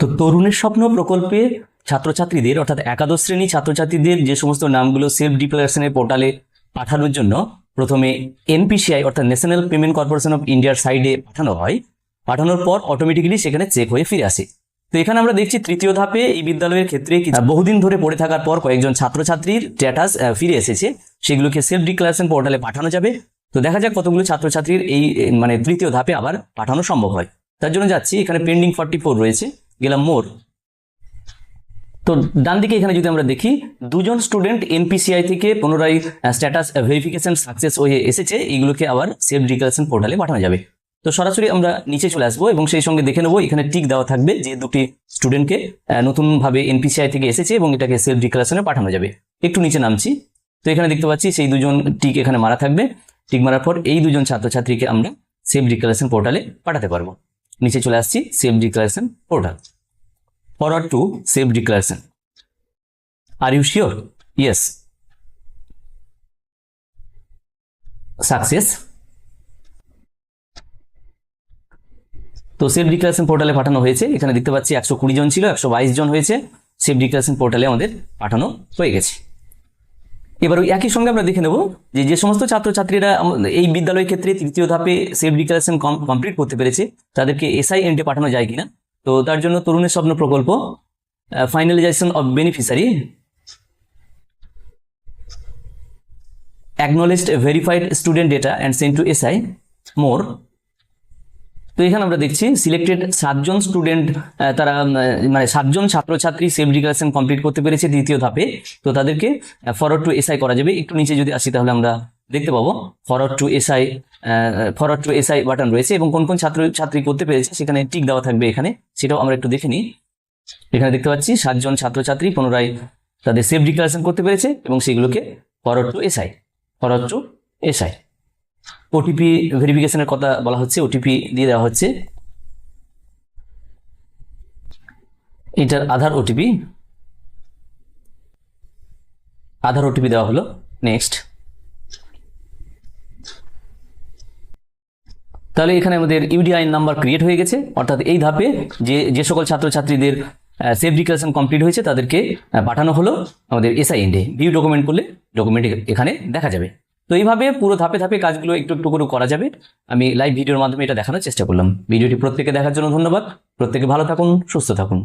তো তরুণের স্বপ্ন প্রকল্পে ছাত্রছাত্রীদের, অর্থাৎ একাদশ শ্রেণি ছাত্রছাত্রীদের যে সমস্ত নামগুলো সেলফ ডিক্লারেশনের পোর্টালে পাঠানোর জন্য প্রথমে এনপিসিআই অর্থাৎ ন্যাশনাল পেমেন্ট কর্পোরেশন অফ ইন্ডিয়ার সাইডে পাঠানো হয়। পাঠানোর পর অটোমেটিক্যালি সেখানে চেক হয়ে ফিরে আসে। তো এখানে আমরা দেখছি তৃতীয় ধাপে এই বিদ্যালয়ের ক্ষেত্রে বহুদিন ধরে পড়ে থাকার পর কয়েকজন ছাত্রছাত্রীর স্ট্যাটাস ফিরে এসেছে। সেগুলোকে সেলফ ডিক্লারেশন পোর্টালে পাঠানো যাবে। তো দেখা যাক কতগুলো ছাত্রছাত্রীর এই মানে তৃতীয় ধাপে আবার পাঠানো সম্ভব হয়। তার জন্য যাচ্ছি। এখানে পেন্ডিং ফর্টি ফোর রয়েছে। গেলাম মোর। তো ডান দিকে এখানে যদি আমরা দেখি, দুজন স্টুডেন্ট এনপিসিআই থেকে পুনরায় স্ট্যাটাস ভেরিফিকেশন সাকসেস হয়ে এসেছে, এগুলোকে আবার সেলফ ডিক্লারেশন পোর্টালে পাঠানো যাবে। তো সরাসরি আমরা নিচে চলে আসব এবং সেই সঙ্গে দেখে নেব, এখানে টিক দেওয়া থাকবে যে দুটি স্টুডেন্টকে নতুনভাবে এনপিসিআই থেকে এসেছে এবং এটাকে সেলফ ডিক্লারেশনে পাঠানো যাবে। একটু নিচে নামছি। তো এখানে দেখতে পাচ্ছি সেই দুজন টিক এখানে মারা থাকবে। টিক মারার পর এই দুজন ছাত্রছাত্রীকে আমরা সেলফ ডিক্লারেশন পোর্টালে পাঠাতে পারব। নিচে চলে আসছি self declaration portal forward to self declaration. Are you sure yes success তো সেলফ ডিক্লারেশন পোর্টালে পাঠানো হয়েছে। এখানে দেখতে পাচ্ছি একশো কুড়ি জন ছিল, একশো বাইশ জন হয়েছে। সেলফ ডিক্লারেশন পোর্টালে আমাদের পাঠানো হয়ে গেছে। এবার ওই একই সঙ্গে আমরা দেখে নেব যে যে সমস্ত ছাত্রছাত্রীরা এই বিদ্যালয়ের ক্ষেত্রে তৃতীয় ধাপে সেলফ ডিক্লারেশন কমপ্লিট করতে পেরেছে, তাদেরকে এসআই এন্টে পাঠানো যায় কিনা। তো তার জন্য তরুণের স্বপ্ন প্রকল্প finalisation of beneficiary acknowledged verified student data and sent to SI more তো এখানে আমরা দেখছি সিলেক্টেড সাতজন স্টুডেন্ট তারা মানে সাতজন ছাত্রছাত্রী সেলফ ডিক্লারেশন কমপ্লিট করতে পেরেছে দ্বিতীয় ধাপে। তো তাদেরকে ফরওয়ার্ড টু এসআই করা যাবে। একটু নিচে যদি আসি তাহলে আমরা দেখতে পাবো। Forward to SI forward to SI button রয়েছে এবং কোন কোন ছাত্র, ছাত্রী করতে পেরেছে সেখানে টিক দেওয়া থাকবে এখানে। সেটাও আমরা একটু দেখে নিই। এখানে দেখতে পাচ্ছি সাতজন ছাত্রছাত্রী পুনরায় তাদের সেলফ ডিক্লারেশন করতে পেরেছে এবং সেগুলোকে forward to SI forward to SI OTP ভেরিফিকেশনের কথা বলা হচ্ছে ওটিপি দিয়ে দেওয়া হচ্ছে। এটার আধার ওটিপি আধার ওটিপি দেওয়া হলো। নেক্সট তাহলে এখানে আমাদের ইউডিআই নাম্বার ক্রিয়েট হয়ে গেছে। অর্থাৎ এই ধাপে যে যে সকল ছাত্রছাত্রীদের সেফ ডিক্লারেশন কমপ্লিট হয়েছে, তাদেরকে পাঠানো হলো আমাদের এসআই এন্ডে ভিউ ডকুমেন্ট করলে ডকুমেন্ট এখানে দেখা যাবে। তো এইভাবে পুরো ধাপে ধাপে কাজগুলো একটু একটু করে করা যাবে। আমি লাইভ ভিডিওর মাধ্যমে এটা দেখানোর চেষ্টা করলাম। ভিডিওটি প্রত্যেকে দেখার জন্য ধন্যবাদ। প্রত্যেকে ভালো থাকুন, সুস্থ থাকুন।